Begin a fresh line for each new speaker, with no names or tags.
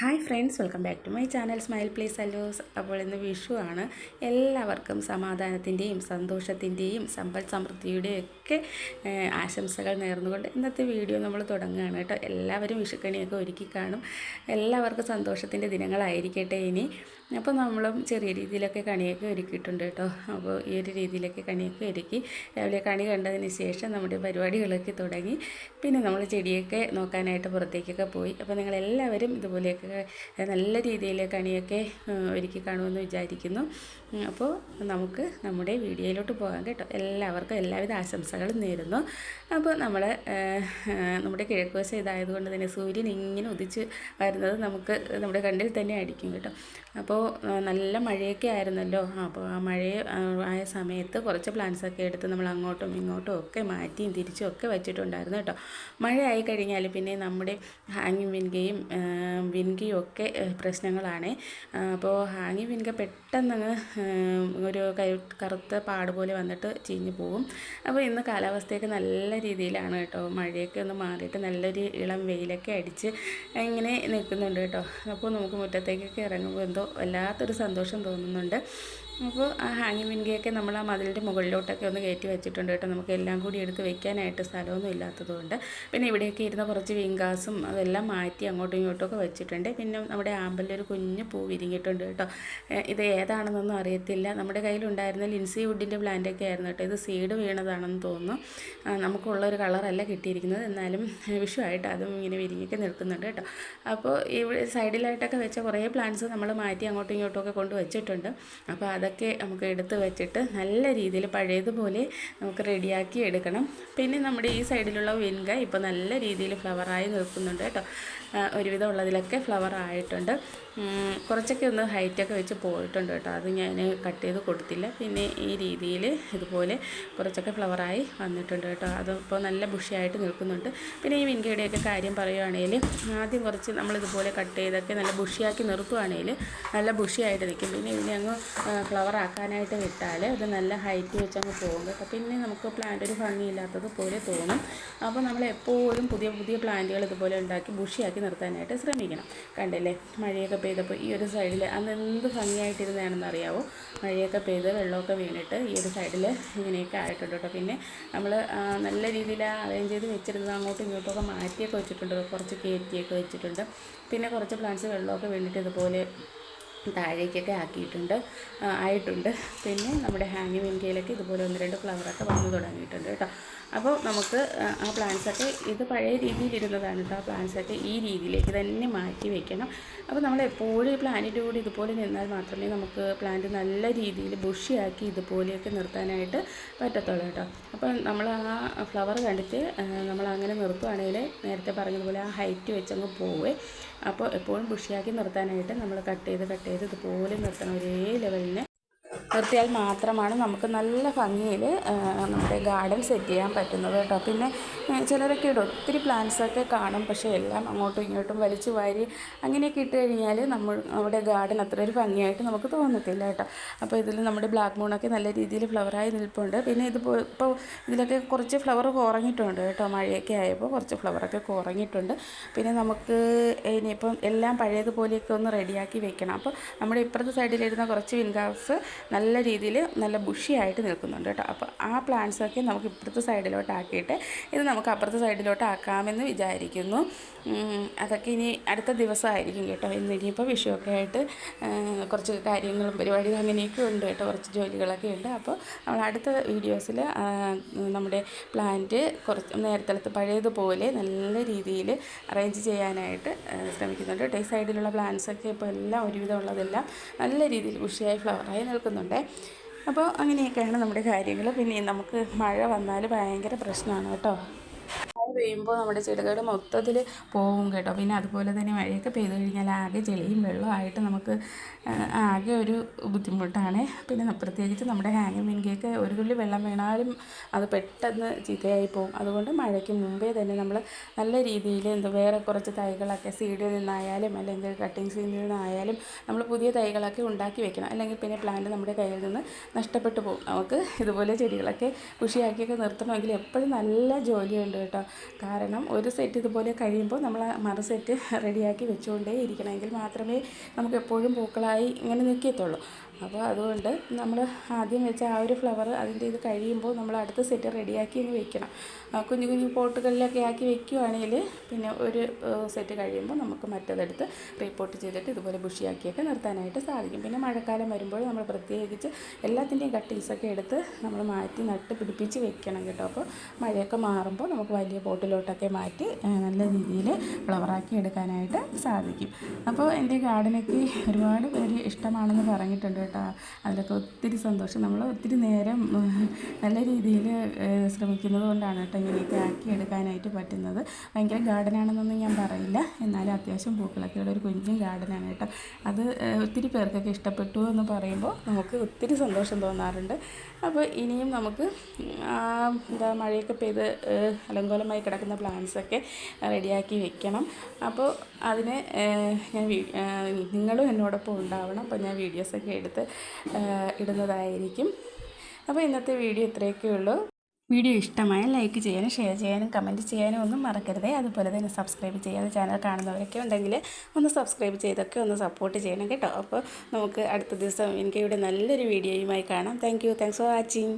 Hi friends welcome back to my channel smile please അല്ലോസ് അപ്പോൾ ഇന്ന് വിഷു ആണ്. എല്ലാവർക്കും സമാധാനത്തിന്റെയും സന്തോഷത്തിന്റെയും സമ്പൽ സമൃദ്ധിയുടെയും ഒക്കെ ആശംസകൾ നേർന്നുകൊണ്ട് ഇന്നത്തെ വീഡിയോ നമ്മൾ തുടങ്ങുകയാണ് കേട്ടോ. എല്ലാവരും വിഷുക്കണിയൊക്കെ ഒരുക്കി കാണും. എല്ലാവർക്കും സന്തോഷത്തിന്റെ ദിനങ്ങളായിരിക്കട്ടെ ഇനി. അപ്പോൾ നമ്മളും ചെറിയ രീതിയിലൊക്കെ കണിയൊക്കെ ഒരുക്കിയിട്ടുണ്ട് കേട്ടോ. അപ്പോൾ ഈ ഒരു രീതിയിലൊക്കെ കണിയൊക്കെ ഒരുക്കി രാവിലെ കണി കണ്ടതിന് ശേഷം നമ്മുടെ പരിപാടികളൊക്കെ തുടങ്ങി. പിന്നെ നമ്മൾ ചെടിയൊക്കെ നോക്കാനായിട്ട് പുറത്തേക്കൊക്കെ പോയി. അപ്പോൾ നിങ്ങളെല്ലാവരും ഇതുപോലെയൊക്കെ നല്ല രീതിയിൽ കണിയൊക്കെ ഒരുക്കി കാണുമെന്ന് വിചാരിക്കുന്നു. അപ്പോൾ നമുക്ക് നമ്മുടെ വീഡിയോയിലോട്ട് പോകാം കേട്ടോ. എല്ലാവർക്കും എല്ലാവിധ ആശംസകളും നേരുന്നു. അപ്പോൾ നമ്മൾ നമ്മുടെ കിഴക്കുവശം ഇതായതുകൊണ്ട് തന്നെ സൂര്യൻ ഇങ്ങനെ ഉദിച്ച് വരുന്നത് നമുക്ക് നമ്മുടെ കണ്ണിൽ തന്നെ അടിക്കും കേട്ടോ. അപ്പോൾ നല്ല മഴയൊക്കെ ആയിരുന്നല്ലോ. അപ്പോൾ ആ മഴ ആയ സമയത്ത് കുറച്ച് പ്ലാന്റ്സ് ഒക്കെ എടുത്ത് നമ്മൾ അങ്ങോട്ടും ഇങ്ങോട്ടും ഒക്കെ മാറ്റിയും തിരിച്ചും ഒക്കെ വെച്ചിട്ടുണ്ടായിരുന്നു കേട്ടോ. മഴ ആയി കഴിഞ്ഞാൽ പിന്നെ നമ്മുടെ ഹാങ്ങിങ് വിൻകയും വിൻകയും ഒക്കെ പ്രശ്നങ്ങളാണ്. അപ്പോൾ ഹാങ്ങി പിന്നെ പെട്ടെന്ന് ഒരു കറുത്ത പാട് പോലെ വന്നിട്ട് ചീഞ്ഞു പോകും അപ്പോൾ ഇന്ന് കാലാവസ്ഥയൊക്കെ നല്ല രീതിയിലാണ് കേട്ടോ. മഴയൊക്കെ ഒന്ന് മാറിയിട്ട് നല്ലൊരു ഇളം വെയിലൊക്കെ അടിച്ച് ഇങ്ങനെ നിൽക്കുന്നുണ്ട് കേട്ടോ. അപ്പോൾ നമുക്ക് മുറ്റത്തേക്കൊക്കെ ഇറങ്ങുമ്പോൾ എന്തോ വല്ലാത്തൊരു സന്തോഷം തോന്നുന്നുണ്ട്. അപ്പോൾ ആ ഹാങ്ങിങ് വിൻകയൊക്കെ നമ്മൾ ആ മതിലിന്റെ മുകളിലോട്ടൊക്കെ ഒന്ന് കയറ്റി വെച്ചിട്ടുണ്ട് കേട്ടോ. നമുക്ക് എല്ലാം കൂടി എടുത്ത് വെക്കാനായിട്ട് സ്ഥലമൊന്നും ഇല്ലാത്തതുകൊണ്ട്. പിന്നെ ഇവിടെയൊക്കെ ഇരുന്ന കുറച്ച് വിങ്കാസും അതെല്ലാം മാറ്റി അങ്ങോട്ടും ഇങ്ങോട്ടും ഒക്കെ വെച്ചിട്ടുണ്ട്. പിന്നെ നമ്മുടെ ആമ്പലിൽ ഒരു കുഞ്ഞു പൂ വിരിഞ്ഞിട്ടുണ്ട് കേട്ടോ. ഇത് ഏതാണെന്നൊന്നും അറിയത്തില്ല. നമ്മുടെ കയ്യിലുണ്ടായിരുന്ന ലിൻസി വുഡിന്റെ പ്ലാന്റൊക്കെ ആയിരുന്നു കേട്ടോ. ഇത് സീഡ് വീണതാണെന്ന് തോന്നുന്നു. നമുക്കുള്ള ഒരു കളറല്ല കിട്ടിയിരിക്കുന്നത്. എന്നാലും വിഷുവായിട്ട് അതും ഇങ്ങനെ വിരിഞ്ഞൊക്കെ നിൽക്കുന്നുണ്ട് കേട്ടോ. അപ്പോൾ ഇവിടെ സൈഡിലായിട്ടൊക്കെ വെച്ച കുറേ പ്ലാന്റ്സ് നമ്മൾ മാറ്റി അങ്ങോട്ടും ഇങ്ങോട്ടും ഒക്കെ കൊണ്ട് വെച്ചിട്ടുണ്ട്. അപ്പോൾ അതൊക്കെ നമുക്ക് എടുത്ത് വെച്ചിട്ട് നല്ല രീതിയിൽ പഴയതുപോലെ നമുക്ക് റെഡിയാക്കി എടുക്കണം. പിന്നെ നമ്മുടെ ഈ സൈഡിലുള്ള വെൻക ഇപ്പോൾ നല്ല രീതിയിൽ ഫ്ലവറായി നിൽക്കുന്നുണ്ട് കേട്ടോ. ഒരുവിധം ഉള്ളതിലൊക്കെ ഫ്ലവർ ആയിട്ടുണ്ട്. കുറച്ചൊക്കെ ഒന്ന് ഹൈറ്റൊക്കെ വെച്ച് പോയിട്ടുണ്ട് കേട്ടോ. അത് ഞാൻ കട്ട് ചെയ്ത് കൊടുത്തില്ല. പിന്നെ ഈ രീതിയിൽ ഇതുപോലെ കുറച്ചൊക്കെ ഫ്ലവറായി വന്നിട്ടുണ്ട് കേട്ടോ. അതിപ്പോൾ നല്ല ബുഷിയായിട്ട് നിൽക്കുന്നുണ്ട്. പിന്നെ ഈ വിൻകയുടെയൊക്കെ കാര്യം പറയുകയാണെങ്കിൽ ആദ്യം കുറച്ച് നമ്മളിതുപോലെ കട്ട് ചെയ്തൊക്കെ നല്ല ബുഷിയാക്കി നിർത്തുവാണെങ്കിൽ നല്ല ബുഷിയായിട്ട് നിൽക്കും. പിന്നെ ഇതിനെ അങ്ങ് ഫ്ലവർ ആക്കാനായിട്ട് വിട്ടാൽ അത് നല്ല ഹൈറ്റ് വെച്ച് അങ്ങ് പോകും കേട്ടോ. പിന്നെ നമുക്ക് പ്ലാന്റ് ഒരു ഭംഗിയില്ലാത്തത് പോലെ തോന്നും. അപ്പോൾ നമ്മൾ എപ്പോഴും പുതിയ പുതിയ പ്ലാന്റുകൾ ഇതുപോലെ ഉണ്ടാക്കി ബുഷിയാക്കി നിർത്താനായിട്ട് ശ്രമിക്കണം. കണ്ടില്ലേ? മഴയൊക്കെ പെയ്തപ്പോൾ ഈ ഒരു സൈഡിൽ അന്ന് എന്ത് ഭംഗിയായിട്ടിരുന്നതാണെന്ന് അറിയാവോ? മഴയൊക്കെ പെയ്ത് വെള്ളമൊക്കെ വീണിട്ട് ഈ ഒരു സൈഡിൽ ഇങ്ങനെയൊക്കെ ആയിട്ടുണ്ട് കേട്ടോ. പിന്നെ നമ്മൾ നല്ല രീതിയിൽ അറേഞ്ച് ചെയ്ത് വെച്ചിരുന്നത് അങ്ങോട്ടും ഇങ്ങോട്ടും ഒക്കെ മാറ്റിയൊക്കെ വെച്ചിട്ടുണ്ട്. കുറച്ച് കയറ്റിയൊക്കെ വെച്ചിട്ടുണ്ട്. പിന്നെ കുറച്ച് പ്ലാന്റ്സ് വെള്ളമൊക്കെ വീണിട്ട് ഇതുപോലെ താഴേക്കൊക്കെ ആക്കിയിട്ടുണ്ട് ആയിട്ടുണ്ട്. പിന്നെ നമ്മുടെ ഹാങ്ങിങ് വിൻകയിലൊക്കെ ഇതുപോലെ ഒന്ന് രണ്ട് ഫ്ലവറൊക്കെ വന്നു തുടങ്ങിയിട്ടുണ്ട് കേട്ടോ. അപ്പോൾ നമുക്ക് ആ, പ്ലാന്റ്സൊക്കെ ഇത് പഴയ രീതിയിലിരുന്നതാണ് കേട്ടോ. ആ പ്ലാന്റ്സൊക്കെ ഈ രീതിയിലേക്ക് തന്നെ മാറ്റി വെക്കണം. അപ്പോൾ നമ്മൾ എപ്പോഴും ഈ പ്ലാന്റിന്റെ കൂടെ ഇതുപോലെ നിന്നാൽ മാത്രമേ നമുക്ക് പ്ലാന്റ് നല്ല രീതിയിൽ ബുഷിയാക്കി ഇതുപോലെയൊക്കെ നിർത്താനായിട്ട് പറ്റത്തുള്ളൂ കേട്ടോ. അപ്പോൾ നമ്മൾ ആ ഫ്ലവർ കണ്ടിട്ട് നമ്മൾ അങ്ങനെ നിർത്തുവാണെങ്കിൽ നേരത്തെ പറഞ്ഞതുപോലെ ആ ഹൈറ്റ് വെച്ചങ്ങ് പോവേ. അപ്പോൾ എപ്പോഴും ബുഷിയാക്കി നിർത്താനായിട്ട് നമ്മൾ കട്ട് ചെയ്ത് കട്ട് ചെയ്ത് ഇതുപോലെ നിർത്തണം. ഒരേ ലെവലിന് നിർത്തിയാൽ മാത്രമാണ് നമുക്ക് നല്ല ഭംഗിയിൽ നമ്മുടെ ഗാർഡൻ സെറ്റ് ചെയ്യാൻ പറ്റുന്നത് കേട്ടോ. പിന്നെ ചിലരൊക്കെ ഇടും ഒത്തിരി പ്ലാന്റ്സൊക്കെ കാണും പക്ഷേ എല്ലാം അങ്ങോട്ടും ഇങ്ങോട്ടും വലിച്ചു വാരി അങ്ങനെയൊക്കെ ഇട്ട് കഴിഞ്ഞാൽ നമ്മൾ നമ്മുടെ ഗാർഡൻ അത്ര ഒരു ഭംഗിയായിട്ട് നമുക്ക് തോന്നത്തില്ല കേട്ടോ. അപ്പോൾ ഇതിൽ നമ്മുടെ ബ്ലാക്ക് മൂണൊക്കെ നല്ല രീതിയിൽ ഫ്ലവറായി നിൽപ്പുണ്ട്. പിന്നെ ഇത് ഇപ്പോൾ ഇതിലൊക്കെ കുറച്ച് ഫ്ലവർ കുറഞ്ഞിട്ടുണ്ട് കേട്ടോ. മഴയൊക്കെ ആയപ്പോൾ കുറച്ച് ഫ്ലവറൊക്കെ കുറഞ്ഞിട്ടുണ്ട്. പിന്നെ നമുക്ക് ഇനിയിപ്പം എല്ലാം പഴയതുപോലെയൊക്കെ ഒന്ന് റെഡിയാക്കി വെക്കണം. അപ്പോൾ നമ്മുടെ ഇപ്പുറത്തെ സൈഡിലിരുന്ന കുറച്ച് വിൻകാസ് നല്ല രീതിയിൽ നല്ല ബുഷിയായിട്ട് നിൽക്കുന്നുണ്ട് കേട്ടോ. അപ്പോൾ ആ പ്ലാന്റ്സൊക്കെ നമുക്ക് ഇപ്പുറത്തെ സൈഡിലോട്ട് ആക്കിയിട്ട് ഇത് നമുക്ക് അപ്പുറത്തെ സൈഡിലോട്ട് ആക്കാമെന്ന് വിചാരിക്കുന്നു. അതൊക്കെ ഇനി അടുത്ത ദിവസമായിരിക്കും കേട്ടോ. ഇന്ന് ഇനിയിപ്പോൾ വിഷുവൊക്കെ ആയിട്ട് കുറച്ച് കാര്യങ്ങളും പരിപാടികളും അങ്ങനെയൊക്കെ ഉണ്ട് കേട്ടോ. കുറച്ച് ജോലികളൊക്കെ ഉണ്ട്. അപ്പോൾ നമ്മൾ അടുത്ത വീഡിയോസിൽ നമ്മുടെ പ്ലാന്റ് കുറച്ച് നേരത്തെ പഴയതുപോലെ നല്ല രീതിയിൽ അറേഞ്ച് ചെയ്യാനായിട്ട് ശ്രമിക്കുന്നുണ്ട് കേട്ടോ. ഈ സൈഡിലുള്ള പ്ലാന്റ്സൊക്കെ ഇപ്പോൾ എല്ലാം ഒരുവിധമുള്ളതെല്ലാം നല്ല രീതിയിൽ ഉഷിയായി ഫ്ലവറായി നിൽക്കുന്നുണ്ട് അപ്പോൾ അങ്ങനെയൊക്കെയാണ് നമ്മുടെ കാര്യങ്ങൾ. പിന്നെ നമുക്ക് മഴ വന്നാൽ ഭയങ്കര പ്രശ്നമാണ് കേട്ടോ. പെയ്യുമ്പോൾ നമ്മുടെ ചെടികൾ മൊത്തത്തിൽ പോകും കേട്ടോ. പിന്നെ അതുപോലെ തന്നെ മഴയൊക്കെ പെയ്തു കഴിഞ്ഞാൽ ആകെ ചെളിയും വെള്ളമായിട്ട് നമുക്ക് ആകെ ഒരു ബുദ്ധിമുട്ടാണ്. പിന്നെ പ്രത്യേകിച്ച് നമ്മുടെ ഹാങ്ങിങ് മിൻകയൊക്കെ ഒരു തുള്ളി വെള്ളം വീണാലും അത് പെട്ടെന്ന് ചീത്തയായി പോകും അതുകൊണ്ട് മഴയ്ക്ക് മുമ്പേ തന്നെ നമ്മൾ നല്ല രീതിയിൽ എന്താ വേറെ കുറച്ച് തൈകളൊക്കെ സീഡിൽ നിന്നായാലും അല്ലെങ്കിൽ കട്ടിങ് സീഡിൽ നിന്നായാലും നമ്മൾ പുതിയ തൈകളൊക്കെ ഉണ്ടാക്കി വെക്കണം. അല്ലെങ്കിൽ പിന്നെ പ്ലാന്റ് നമ്മുടെ കയ്യിൽ നിന്ന് നഷ്ടപ്പെട്ടു പോകും. നമുക്ക് ഇതുപോലെ ചെടികളൊക്കെ കൃഷിയാക്കിയൊക്കെ നിർത്തണമെങ്കിൽ എപ്പോഴും നല്ല ജോലിയുണ്ട് കേട്ടോ. കാരണം ഒരു സെറ്റ് ഇതുപോലെ കഴിയുമ്പോൾ നമ്മൾ മറു സെറ്റ് റെഡിയാക്കി വെച്ചുകൊണ്ടേ ഇരിക്കണമെങ്കിൽ മാത്രമേ നമുക്ക് എപ്പോഴും പൂക്കളായി ഇങ്ങനെ നിൽക്കത്തുള്ളൂ. അപ്പോൾ അതുകൊണ്ട് നമ്മൾ ആദ്യം വെച്ച ആ ഒരു ഫ്ലവർ അതിന്റെ ഇത് കഴിയുമ്പോൾ നമ്മൾ അടുത്ത സെറ്റ് റെഡിയാക്കി ഇങ്ങ് വെക്കണം. കുഞ്ഞു കുഞ്ഞു പോട്ടുകളിലൊക്കെ ആക്കി വെക്കുകയാണെങ്കിൽ പിന്നെ ഒരു സെറ്റ് കഴിയുമ്പോൾ നമുക്ക് മറ്റതെടുത്ത് റീപോർട്ട് ചെയ്തിട്ട് ഇതുപോലെ ബുഷിയാക്കിയൊക്കെ നിർത്താനായിട്ട് സാധിക്കും. പിന്നെ മഴക്കാലം വരുമ്പോൾ നമ്മൾ പ്രത്യേകിച്ച് എല്ലാത്തിന്റെയും കട്ടിങ്സൊക്കെ എടുത്ത് നമ്മൾ മാറ്റി നട്ട് പിടിപ്പിച്ച് വെക്കണം കേട്ടോ. അപ്പോൾ മഴയൊക്കെ മാറുമ്പോൾ നമുക്ക് വലിയ പോട്ടിലോട്ടൊക്കെ മാറ്റി നല്ല രീതിയിൽ ഫ്ലവറാക്കി എടുക്കാനായിട്ട് സാധിക്കും. അപ്പോൾ എന്റെ ഗാർഡനൊക്കെ ഒരുപാട് പേര് ഇഷ്ടമാണെന്ന് പറഞ്ഞിട്ടുണ്ട് കേട്ടോ. അതിലൊക്കെ ഒത്തിരി സന്തോഷം. നമ്മൾ ഒത്തിരി നേരം നല്ല രീതിയിൽ ശ്രമിക്കുന്നത് കൊണ്ടാണ് കേട്ടോ ഇങ്ങനെയൊക്കെ ആക്കി എടുക്കാനായിട്ട് പറ്റുന്നത്. ഭയങ്കര ഗാർഡനാണെന്നൊന്നും ഞാൻ പറയില്ല. എന്നാലും അത്യാവശ്യം പൂക്കളൊക്കെ ഉള്ള ഒരു കുഞ്ഞും ഗാർഡനാണ് കേട്ടോ. അത് ഒത്തിരി പേർക്കൊക്കെ ഇഷ്ടപ്പെട്ടു എന്ന് പറയുമ്പോൾ നമുക്ക് ഒത്തിരി സന്തോഷം തോന്നാറുണ്ട്. അപ്പോൾ ഇനിയും നമുക്ക് എന്താ മഴയൊക്കെ പെയ്ത് അലങ്കോലമായി കിടക്കുന്ന പ്ലാന്റ്സൊക്കെ റെഡിയാക്കി വെക്കണം. അപ്പോൾ അതിന് ഞാൻ നിങ്ങളും എന്നോടൊപ്പം ഉണ്ടാവണം. അപ്പോൾ ഞാൻ വീഡിയോസൊക്കെ എടുത്ത് ഏഹ്, ഇടുന്നതായിരിക്കും. അപ്പോൾ ഇന്നത്തെ വീഡിയോ ഇത്രയൊക്കെ ഉള്ളൂ. വീഡിയോ ഇഷ്ടമായ ലൈക്ക് ചെയ്യാനും ഷെയർ ചെയ്യാനും കമന്റ് ചെയ്യാനും ഒന്നും മറക്കരുതേ. അതുപോലെ തന്നെ സബ്സ്ക്രൈബ് ചെയ്യാതെ ചാനൽ കാണുന്നവരൊക്കെ ഉണ്ടെങ്കിൽ ഒന്ന് സബ്സ്ക്രൈബ് ചെയ്തൊക്കെ ഒന്ന് സപ്പോർട്ട് ചെയ്യണം കേട്ടോ. അപ്പോൾ നമുക്ക് അടുത്ത ദിവസം എനിക്ക് ഇവിടെ നല്ലൊരു വീഡിയോയുമായി കാണാം. Thank you thanks for watching